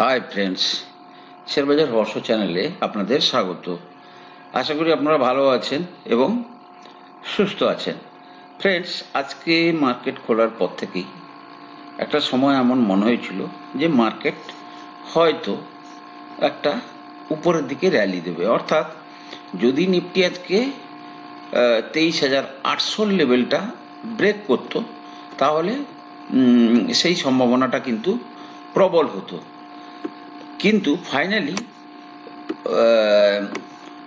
Hi friends শেয়ারবাজার হর্ষ চ্যানেলে আপনাদের স্বাগত। আশা করি আপনারা ভালো আছেন এবং সুস্থ আছেন। ফ্রেন্ডস আজকে মার্কেট খোলার পর থেকেই একটা সময় এমন মনে হয়েছিল যে মার্কেট হয়তো একটা উপরের দিকে র্যালি দেবে। অর্থাৎ যদি নিফটি আজকে তেইশ হাজার আটশোর লেভেলটা ব্রেক করতো, তাহলে সেই সম্ভাবনাটা কিন্তু প্রবল হতো। কিন্তু ফাইনালি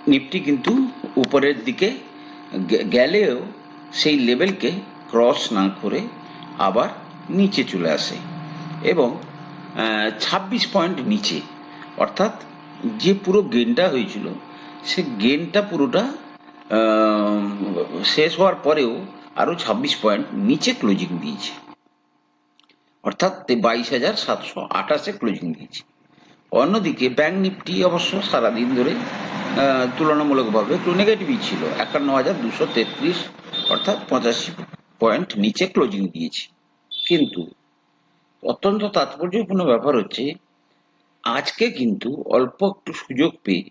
নিফটি কিন্তু উপরের দিকে গেলেও সেই লেভেলকে ক্রস না করে আবার নিচে চলে আসে এবং ছাব্বিশ পয়েন্ট নিচে। অর্থাৎ যে পুরো গেনটা হয়েছিল, সে গেনটা পুরোটা শেষ হওয়ার পরেও আরও ছাব্বিশ পয়েন্ট নিচে ক্লোজিং দিয়েছে। অর্থাৎ বাইশ হাজার সাতশো আঠাশে ক্লোজিং দিয়েছে। অন্যদিকে ব্যাংক নিফটি অবশ্য সারাদিন ধরে তুলনামূলকভাবে একটু নেগেটিভই ছিল। একান্ন হাজার দুশো তেত্রিশ, অর্থাৎ পঁচাশি পয়েন্ট নিচে ক্লোজিং দিয়েছে। কিন্তু অত্যন্ত তাৎপর্যপূর্ণ ব্যাপার হচ্ছে, আজকে কিন্তু অল্প একটু সুযোগ পেয়ে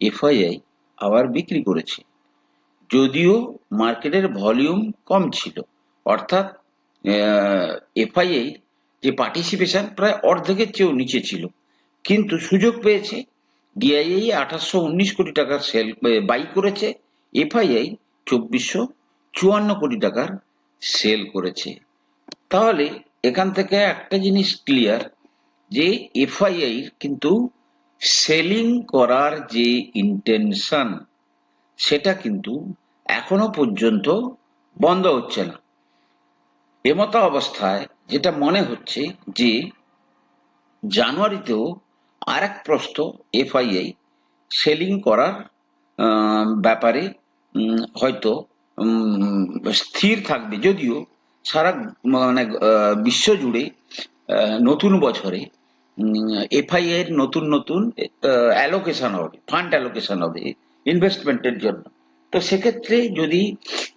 এফআইআই আবার বিক্রি করেছে। যদিও মার্কেটের ভলিউম কম ছিল, অর্থাৎ এফআইআই যে পার্টিসিপেশন প্রায় অর্ধেকের চেয়েও নিচে ছিল। কিন্তু সুযোগ পেয়েছে। ডিআইআই আঠাশশো উনিশ কোটি টাকার সেল বাই করেছে। এফআইআই চব্বিশশো চুয়ান্ন কোটি টাকার সেল করেছে। তাহলে এখান থেকে একটা জিনিস ক্লিয়ার যে এফআইআই কিন্তু সেলিং করার যে ইন্টেনশন সেটা কিন্তু এখনও পর্যন্ত বন্ধ হচ্ছে না। এমতো অবস্থায় যেটা মনে হচ্ছে যে জানুয়ারিতেও আর এক প্রস্ত এফআইআই সেলিং করার ব্যাপারে হয়তো স্থির থাকবে। যদিও সারা মানে আহ, বিশ্ব জুড়ে নতুন বছরে এফআইআই এর নতুন নতুন অ্যালোকেশন হবে ফান্ড অ্যালোকেশন হবে ইনভেস্টমেন্টের জন্য। তো সেক্ষেত্রে যদি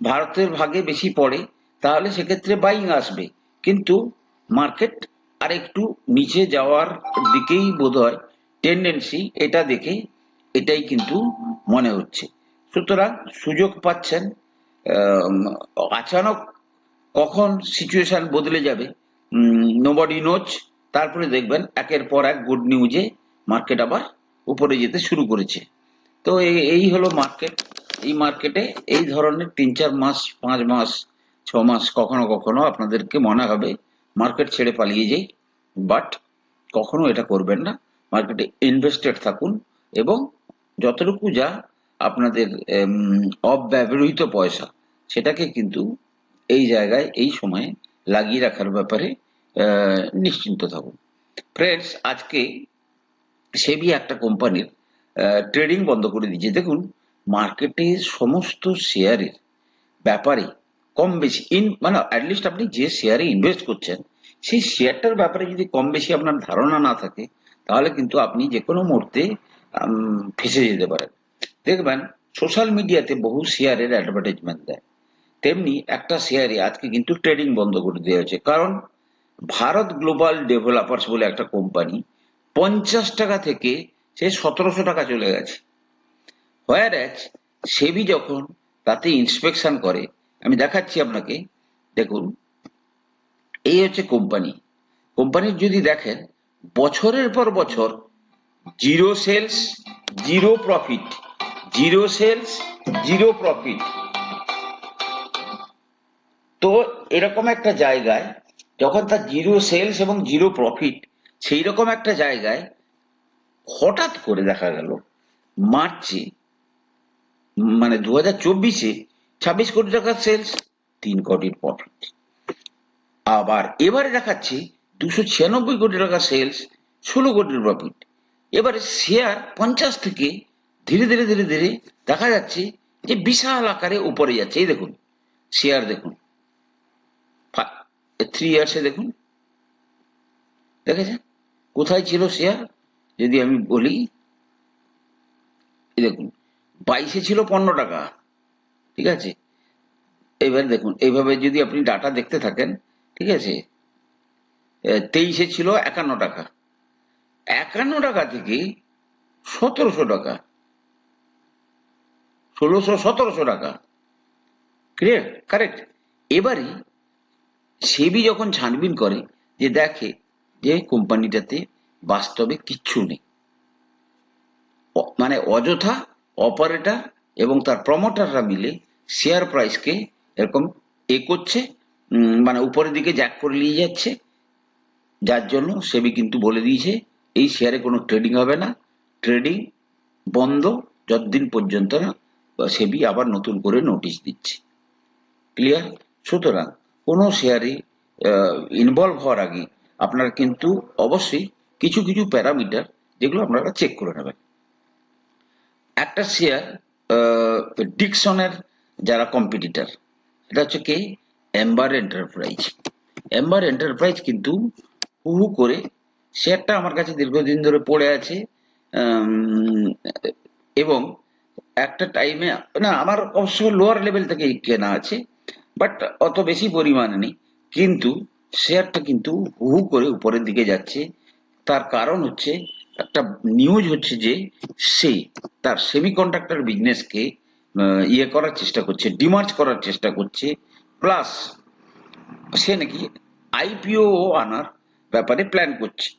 ভারতের ভাগে বেশি পড়ে তাহলে সেক্ষেত্রে বাইং আসবে। কিন্তু মার্কেট আর একটু নিচে যাওয়ার দিকেই বোধ হয় টেন্ডেন্সি এটা দেখে এটাই কিন্তু মনে হচ্ছে। সুতরাং সুযোগ পাচ্ছেন আচানক কখন সিচুয়েশন বদলে যাবে নোবডি নোচ তারপরে দেখবেন একের পর এক গুড নিউজে মার্কেট আবার উপরে যেতে শুরু করেছে। তো এই হলো মার্কেট এই মার্কেটে এই ধরনের তিন চার মাস, পাঁচ মাস, ছ মাস কখনো কখনো আপনাদেরকে মনে হবে মার্কেট ছেড়ে পালিয়ে যাই বাট কখনো এটা করবেন না। মার্কেটে ইনভেস্টেড থাকুন এবং যতটুকু যা আপনাদের অব্যবহৃত পয়সা, সেটাকে কিন্তু এই জায়গায়, এই সময়ে লাগিয়ে রাখার ব্যাপারে নিশ্চিন্ত থাকুন। ফ্রেন্ডস আজকে সেবি একটা কোম্পানির ট্রেডিং বন্ধ করে দিয়েছে। দেখুন মার্কেটে সমস্ত শেয়ারের ব্যাপারে কম বেশি ইন মানে অ্যাটলিস্ট আপনি যে শেয়ারে ইনভেস্ট করছেন, সেই শেয়ারটার ব্যাপারে যদি কম বেশি আপনার ধারণা না থাকে, তাহলে কিন্তু আপনি যে কোনো মুহূর্তে ফেসে যেতে পারেন। দেখবেন সোশ্যাল মিডিয়াতে বহু শেয়ারের অ্যাডভার্টাইজমেন্ট দেয়। তেমনি একটা শেয়ারে আজকে কিন্তু ট্রেডিং বন্ধ করে দেওয়া হয়েছে। কারণ, ভারত গ্লোবাল ডেভেলপার্স বলে একটা কোম্পানি পঞ্চাশ টাকা থেকে সে সতেরোশো টাকা চলে গেছে। হোয়ার সেবি যখন তাতে ইন্সপেকশন করে আমি দেখাচ্ছি আপনাকে, দেখুন। এই হচ্ছে কোম্পানি। কোম্পানির যদি দেখেন, বছরের পর বছর zero sales, zero profit, zero sales, zero profit. তো এরকম একটা জায়গায় যখন তার জিরো সেলস এবং জিরো প্রফিট সেই রকম একটা জায়গায় হঠাৎ করে দেখা গেল, মার্চে মানে দু হাজার চব্বিশে ছাব্বিশ কোটি টাকার সেলস তিন কোটির প্রফিট আবার এবারে দেখাচ্ছি দুশো ছিয়ানব্বই কোটি টাকা সেলস ষোলো কোটির প্রফিট এবারে শেয়ার পঞ্চাশ থেকে ধীরে ধীরে ধীরে ধীরে দেখা যাচ্ছে যে বিশাল আকারে উপরে যাচ্ছে। এই দেখুন শেয়ার দেখুন। থ্রি ইয়ার্সে দেখুন। দেখেছেন? কোথায় ছিল শেয়ার যদি আমি বলি দেখুন, বাইশে ছিল পনেরো টাকা। ঠিক আছে? এবার দেখুন, এইভাবে যদি আপনি ডাটা দেখতে থাকেন, ঠিক আছে? তেইশে ছিল একান্ন টাকা। একান্ন টাকা থেকে সতেরোশো টাকা। ষোলোশো, সতেরোশো টাকা। ক্লিয়ার কারেক্ট এবারে সেবি যখন ছানবিন করে, যে দেখে যে কোম্পানিটাতে বাস্তবে কিচ্ছু নেই। মানে অযথা অপারেটর এবং তার প্রমোটাররা মিলে শেয়ার প্রাইসকে এরকম এ করছে মানে উপরের দিকে জ্যাক করে নিয়ে যাচ্ছে। যার জন্য সেবি কিন্তু বলে দিয়েছে, এই শেয়ারে কোনো ট্রেডিং হবে না। ট্রেডিং বন্ধ যতদিন পর্যন্ত না সেবি আবার নতুন করে নোটিশ দিচ্ছে। ক্লিয়ার সুতরাং কোনো শেয়ারে ইনভলভ হওয়ার আগে আপনারা কিন্তু অবশ্যই কিছু কিছু প্যারামিটার যেগুলো আপনারা চেক করে নেবেন। একটা শেয়ার ডিকসনের যারা কম্পিটিটর এটা হচ্ছে কি? এম্বার এন্টারপ্রাইজ এম্বার এন্টারপ্রাইজ কিন্তু হু হু করে শেয়ারটা আমার কাছে দীর্ঘদিন ধরে পড়ে আছে এবং একটা টাইমে না, আমার অবশ্য লোয়ার লেভেল থেকে কেনা আছে বাট অত বেশি পরিমাণে নেই। কিন্তু শেয়ারটা কিন্তু হু করে উপরের দিকে যাচ্ছে। তার কারণ হচ্ছে, একটা নিউজ হচ্ছে যে সে, তার সেমিকন্ডাক্টর বিজনেসকে ইয়ে করার চেষ্টা করছে ডিমার্জ করার চেষ্টা করছে প্লাস সে নাকি আইপিও আনার ব্যাপারে প্ল্যান করছে।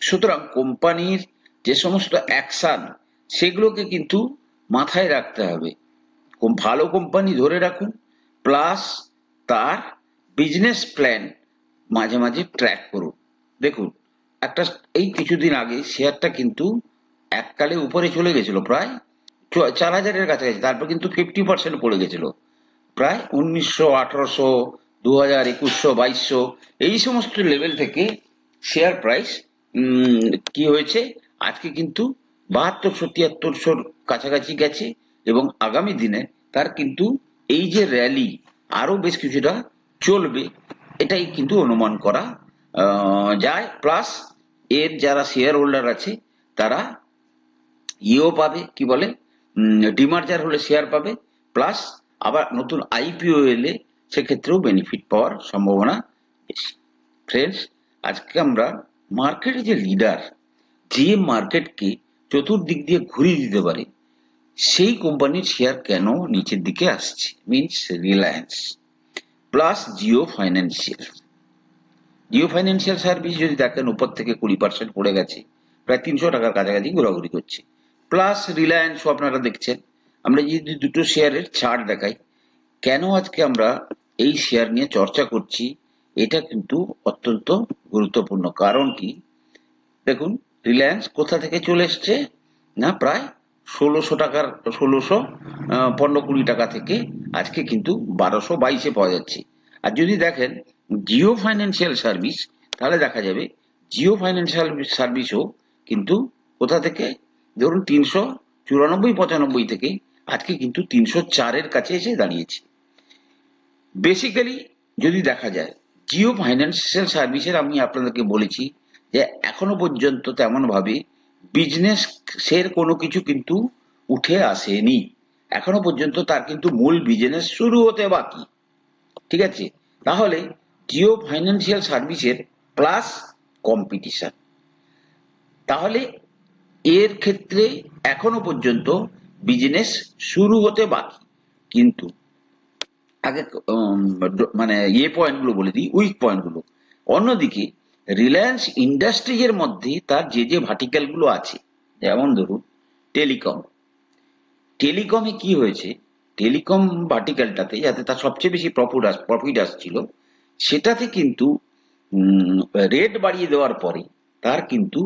সুতরাং কোম্পানির যে সমস্ত অ্যাকশন সেগুলোকে কিন্তু মাথায় রাখতে হবে। ভালো কোম্পানি ধরে রাখুন প্লাস তার বিজনেস প্ল্যান মাঝে মাঝে ট্র্যাক করুন। দেখুন, একটা এই কিছুদিন আগে শেয়ারটা কিন্তু এককালে উপরে চলে গেছিল, প্রায় চার হাজারের কাছাকাছি, তারপর কিন্তু ফিফটি পার্সেন্ট পড়ে গেছিল। প্রায় উনিশশো, আঠারোশো দু হাজার একুশশো, বাইশশো, এই সমস্ত লেভেল থেকে শেয়ার প্রাইস কি হয়েছে? আজকে কিন্তু বাহাত্তরশো তিয়াত্তরশোর কাছাকাছি গেছে এবং আগামী দিনে তার কিন্তু এই যে র্যালি আরও বেশ কিছুটা চলবে, এটাই কিন্তু অনুমান করা যায়। প্লাস এর যারা শেয়ার হোল্ডার আছে, তারা ইয়েও পাবে, কি বলে? ডিমার্জার হলে শেয়ার পাবে প্লাস আবার নতুন আইপিও এলে সেক্ষেত্রেও বেনিফিট পাওয়ার সম্ভাবনা বেশি। ফ্রেন্ডস আজকে আমরা মার্কেটে যে লিডার যে মার্কেটকে চতুর্দিক দিয়ে ঘুরিয়ে দিতে পারে, সেই কোম্পানির শেয়ার কেন নিচের দিকে আসছে? Means Reliance plus Jio financial Jio financial service যদি দেখেন, উপর থেকে কুড়ি পার্সেন্ট পড়ে গেছে, প্রায় তিনশো টাকার কাছাকাছি ঘোরাঘুরি করছে। প্লাস রিলায়েন্সও আপনারা দেখছেন। আমরা যদি দুটো শেয়ারের ছাড় দেখাই, কেন আজকে আমরা এই শেয়ার নিয়ে চর্চা করছি, এটা কিন্তু অত্যন্ত গুরুত্বপূর্ণ। কারণ কি? দেখুন রিলায়েন্স কোথা থেকে চলে এসছে? না, প্রায় ষোলোশো টাকার, ষোলোশো পনেরো কুড়ি টাকা থেকে আজকে কিন্তু বারোশো বাইশে পাওয়া যাচ্ছে। আর যদি দেখেন জিও ফাইন্যান্সিয়াল সার্ভিস তাহলে দেখা যাবে জিও ফাইন্যান্সিয়াল সার্ভিসও কিন্তু কোথা থেকে ধরুন তিনশো চুরানব্বই, পঁচানব্বই থেকে আজকে কিন্তু তিনশো চারের কাছে এসে দাঁড়িয়েছে। বেসিক্যালি যদি দেখা যায়, জিও ফাইন্যান্সিয়াল সার্ভিসের আমি আপনাদেরকে বলেছি যে এখনও পর্যন্ত তেমন ভাবে বিজনেস এর কোনো কিছু কিন্তু উঠে আসেনি। এখনও পর্যন্ত তার কিন্তু মূল বিজনেস শুরু হতে বাকি। ঠিক আছে? তাহলে জিও ফাইন্যান্সিয়াল সার্ভিসের প্লাস কম্পিটিশন তাহলে এর ক্ষেত্রে এখনও পর্যন্ত বিজনেস শুরু হতে বাকি। কিন্তু আগে মানে ইয়ে পয়েন্টগুলো বলে দিই উইক পয়েন্টগুলো অন্যদিকে রিলায়েন্স ইন্ডাস্ট্রিজের মধ্যে তার যে যে ভার্টিক্যালগুলো আছে, যেমন ধরুন টেলিকম টেলিকমে কি হয়েছে? টেলিকম ভার্টিক্যালটাতে যাতে তার সবচেয়ে বেশি প্রফিট আস প্রফিট আসছিল, সেটাতে কিন্তু রেট বাড়িয়ে দেওয়ার পরে তার কিন্তু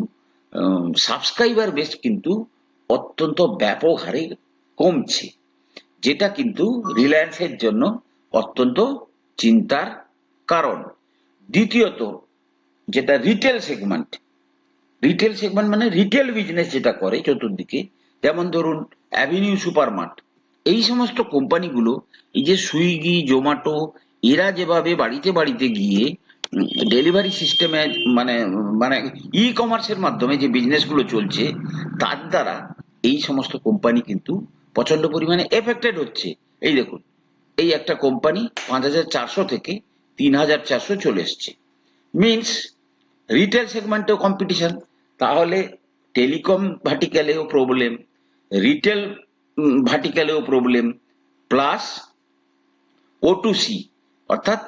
সাবস্ক্রাইবার বেস কিন্তু অত্যন্ত ব্যাপক হারে কমছে, যেটা কিন্তু রিলায়েন্সের জন্য অত্যন্ত চিন্তার কারণ। দ্বিতীয়ত, যেটা রিটেল সেগমেন্ট রিটেল সেগমেন্ট মানে রিটেল বিজনেস যেটা করে চতুর্দিকে, যেমন ধরুন অ্যাভিনিউ সুপারমার্ট এই সমস্ত কোম্পানিগুলো এই যে সুইগি জোম্যাটো এরা যেভাবে বাড়িতে বাড়িতে গিয়ে ডেলিভারি সিস্টেমে মানে মানে ই কমার্সের মাধ্যমে যে বিজনেসগুলো চলছে, তার দ্বারা এই সমস্ত কোম্পানি কিন্তু প্রচণ্ড পরিমাণে এফেক্টেড হচ্ছে। এই দেখুন, এই একটা কোম্পানি পাঁচ হাজার চারশো থেকে তিন হাজার চারশো চলে এসছে। মিনস রিটেল সেগমেন্টেও কম্পিটিশন তাহলে টেলিকম ভার্টিক্যালেও প্রবলেম রিটেল ভার্টিক্যালেও problem plus O to C অর্থাৎ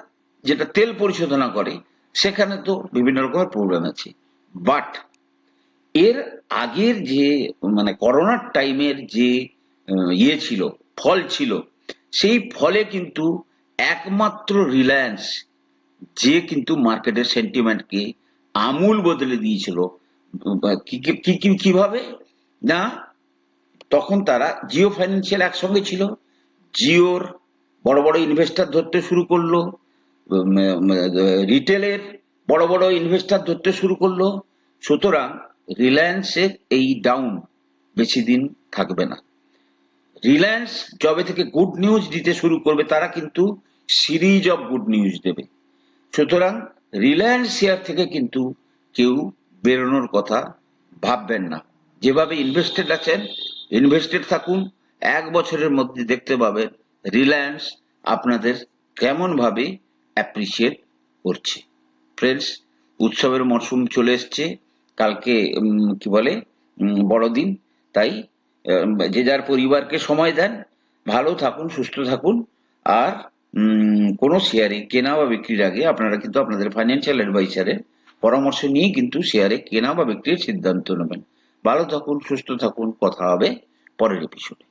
যেটা তেল পরিশোধনা করে, সেখানে তো বিভিন্ন রকমের প্রবলেম আছে। বাট এর আগের যে মানে করোনার টাইমের যে ইয়ে ছিল, ফল ছিল, সেই ফলে কিন্তু একমাত্র রিলায়েন্স যে কিন্তু মার্কেটের সেন্টিমেন্টকে আমূল বদলে দিয়েছিল। কীভাবে? না, তখন তারা জিও ফাইন্যান্সিয়াল একসঙ্গে ছিল। জিওর বড় বড় ইনভেস্টর ধরতে শুরু করল। রিটেলের বড় বড় ইনভেস্টর ধরতে শুরু করল। সুতরাং রিলায়েন্সের এই ডাউন বেশি দিন থাকবে না। রিলায়েন্স যবে থেকে গুড নিউজ দিতে শুরু করবে, তারা কিন্তু সিরিজ অফ গুড নিউজ দেবে। সুতরাং রিলায়েন্স শেয়ার থেকে কিন্তু কেউ বেরোনোর কথা ভাববেন না। যেভাবে ইনভেস্টেড আছেন ইনভেস্টেড থাকুন, এক বছরের মধ্যে দেখতে পাবেন রিলায়েন্স আপনাদের কেমন ভাবে অ্যাপ্রিসিয়েট করছে। ফ্রেন্ডস উৎসবের মরশুম চলে এসছে। কালকে কি বলে বড়দিন। তাই যে যার পরিবারকে সময় দেন, ভালো থাকুন, সুস্থ থাকুন। আর কোনো শেয়ারে কেনা বা বিক্রির আগে আপনারা কিন্তু আপনাদের ফাইন্যান্সিয়াল অ্যাডভাইসারের পরামর্শ নিয়ে কিন্তু শেয়ারে কেনা বা বিক্রির সিদ্ধান্ত নেবেন। ভালো থাকুন, সুস্থ থাকুন। কথা হবে পরের এপিসোডে